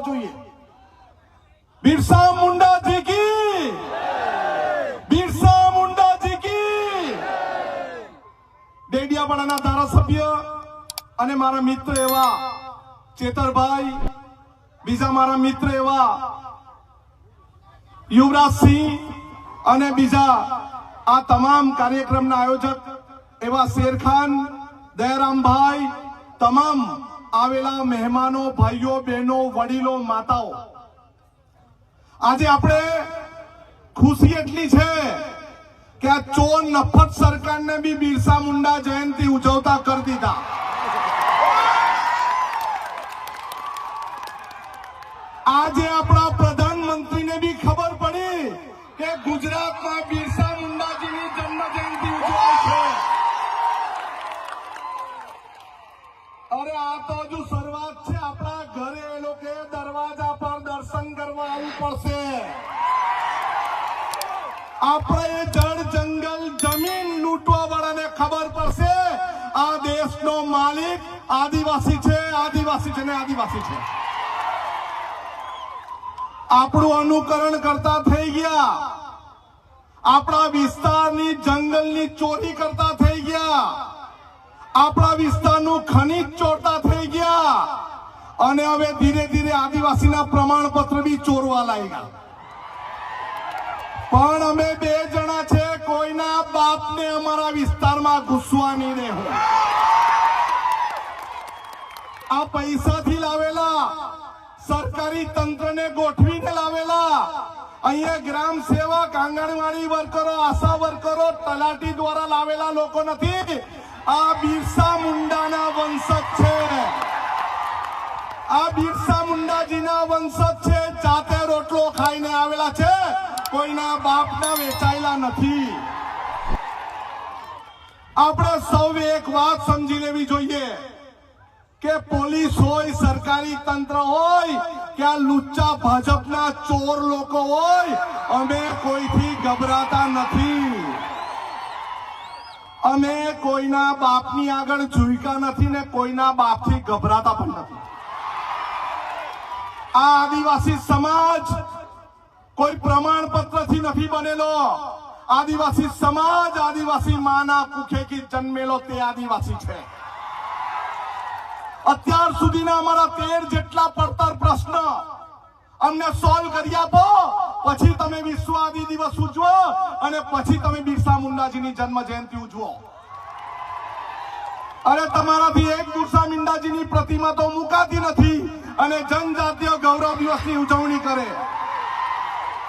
જોઈએ. બિરસા મુંડાજી કી? બિરસા મુંડાજી કી? ડેડિયાપાડાના ધારાસભ્ય અને મારા મિત્ર એવા ચેતરભાઈ, બીજા મારા મિત્ર એવા યુવરાજસિંહ અને બીજા આ તમામ કાર્યક્રમના આયોજક એવા શેરખાન, દયારામભાઈ, તમામ આવેલા મહેમાનો, ભાઈઓ, બહેનો, વડીલો, માતાઓ, આજે આપણે ખુશી એટલી છે કે આ ચોર નફત સરકારને બી બિરસા મુંડા જયંતિ ઉજવતા કરી દીધા. આજે આપણા પ્રધાનમંત્રીને બી ખબર પડી કે ગુજરાતમાં બિરસા તો હજુ શરૂઆત છે. આપણા ઘરે એ લોકો દરવાજા પર દર્શન કરવા આવવું પડશે. આપણે જળ જંગલ જમીન લૂંટવા વાળાને ખબર પડશે. આ દેશનો માલિક આદિવાસી છે આદિવાસી છે ને આદિવાસી છે. આપણું અનુકરણ કરતા થઈ ગયા. આપણા વિસ્તારની જંગલની ચોરી કરતા થઈ ગયા. આપણા વિસ્તારનું ખનીજ ગયા અને હવે ધીરે ધીરે આદિવાસીના પ્રમાણપત્ર બી ચોરવા લાગ્યા. પણ અમે બે જણા છે, કોઈના બાપને અમારા વિસ્તારમાં ઘૂસવા નહીં આ પૈસાથી લાવેલા, સરકારી તંત્રને ગોઠવીને લાવેલા, અહીંયા ગ્રામ સેવક, આંગણવાડી વર્કરો, આશા વર્કરો, તલાટી દ્વારા લાવેલા લોકો નથી. આ બિરસા મુંડાના વંશજ છે. આ બિરસા મુંડાજીના વંશજ છે. જાતે રોટલો ખાઈને આવેલા છે. કોઈના બાપના વેચાયેલા નથી. આપણે સૌ એક વાત સમજી લેવી જોઈએ કે પોલીસ હોય, સરકારી તંત્ર હોય, કે આ લુચ્ચા ભાજપના ચોર લોકો હોય, અમે કોઈથી ગભરાતા નથી. અમે કોઈના બાપની આગળ ઝૂક્યા નથી ને કોઈના બાપથી ગભરાતા પણ નથી. આ આદિવાસી સમાજ કોઈ પ્રમાણપત્રથી નથી બનેલો. આદિવાસી સમાજ આદિવાસી માના કુખેથી જન્મેલો તે આદિવાસી છે. અત્યાર સુધીના અમારા તેર જેટલા પડતર પ્રશ્ન અમને સોલ્વ કરી આપો. પછી તમે વિશ્વ આદિ દિવસ ઉજવો અને પછી તમે બિરસા મુંડાજીની જન્મ જયંતિ ઉજવો. અરે તમારાથી એક બિરસા મુંડાજીની પ્રતિમા તો મુકાતી નથી અને જનજાતીય ગૌરવ દિવસની ઉજવણી કરે.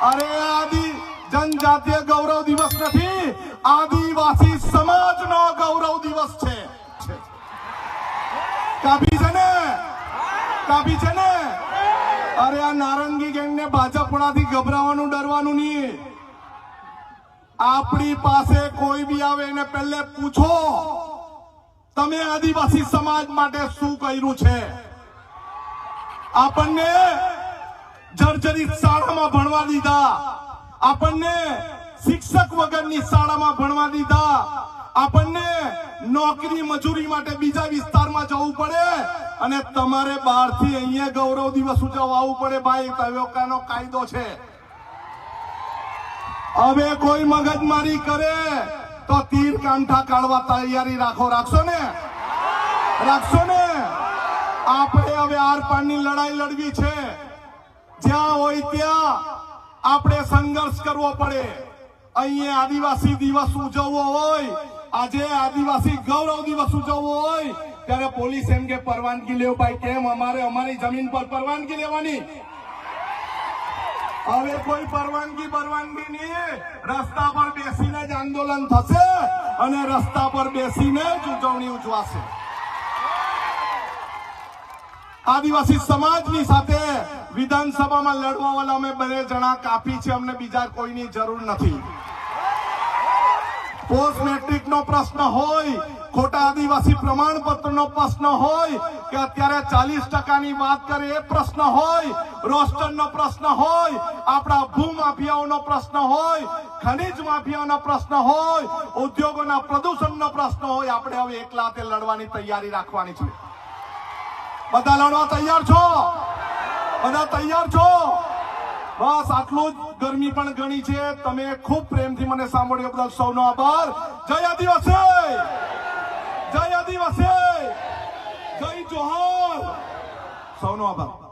અરે આદિ, જનજાતીય ગૌરવ દિવસ નથી, આદિવાસી સમાજનો ગૌરવ દિવસ છે. કાપી છે ને? કાપી છે ને? અરે આ નારંગી ગેંગને ભાજપણાથી ગભરાવાનું, ડરવાનું નહીં. આપણી પાસે કોઈ બી આવે એને પહેલે પૂછો. તમે આદિવાસી સમાજ માટે શું કર્યું છે? આપણને જર્જરિત શાળામાં ભણવા દીધા. આપણને શિક્ષક વગરની શાળામાં ભણવા દીધા. આપણને નોકરી મજૂરી માટે બીજા વિસ્તારમાં જવું પડે અને તમારે બહારથી અહીંયા ગૌરવ દિવસ ઉજવવું પડે ભાઈ તયોકાનો કાયદો છે. હવે કોઈ મગજમારી કરે. તો તીર કાંઠા કાઢવા તૈયારી રાખો. રાખશો ને? રાખશો ને? આપણે હવે આર પારની લડાઈ લડવી છે. જ્યાં હોય ત્યાં આપણે સંઘર્ષ કરવો પડે. અહીંયા આદિવાસી દિવસ ઉજવવો હોય, આજે આદિવાસી ગૌરવ દિવસ ઉજવવો હોય, ત્યારે પોલીસ એમ કે પરવાનગી લેવું ભાઈ, કેમ? અમારે અમારી જમીન પર પરવાનગી લેવાની. હવે કોઈ પરવાનગી પરવાનગી નહીં. રસ્તા પર બેસીને જ આંદોલન થશે અને રસ્તા પર બેસીને જ ઉજવણી ઉજવાશે. આદિવાસી સમાજની સાથે વિધાનસભામાં લડવા વાળા અમે બંને જણા કાપી છે, અમને બીજા કોઈની જરૂર નથી. પોસ્ટ મેટ્રિક નો પ્રશ્ન હોય, ખોટા આદિવાસી પ્રમાણપત્ર નો પ્રશ્ન હોય, કે અત્યારે ચાલીસ ટકાની વાત કરે એ પ્રશ્ન હોય રોસ્ટર નો પ્રશ્ન હોય, આપણા ભૂમાફિયાઓનો પ્રશ્ન હોય, ખનીજ માફિયાઓનો પ્રશ્ન હોય, ઉદ્યોગોના પ્રદૂષણનો પ્રશ્ન હોય, આપણે હવે એકલા તે લડવાની તૈયારી રાખવાની છે. બધા લડવા તૈયાર છો? બધા તૈયાર છો? બસ, આટલું જ ગરમી પણ ઘણી છે. તમે ખૂબ પ્રેમથી મને સાંભળ્યો, બદલ સૌનો આભાર. જય આદિવાસી! જય આદિવાસી! જય જોહાર! સૌનો આભાર.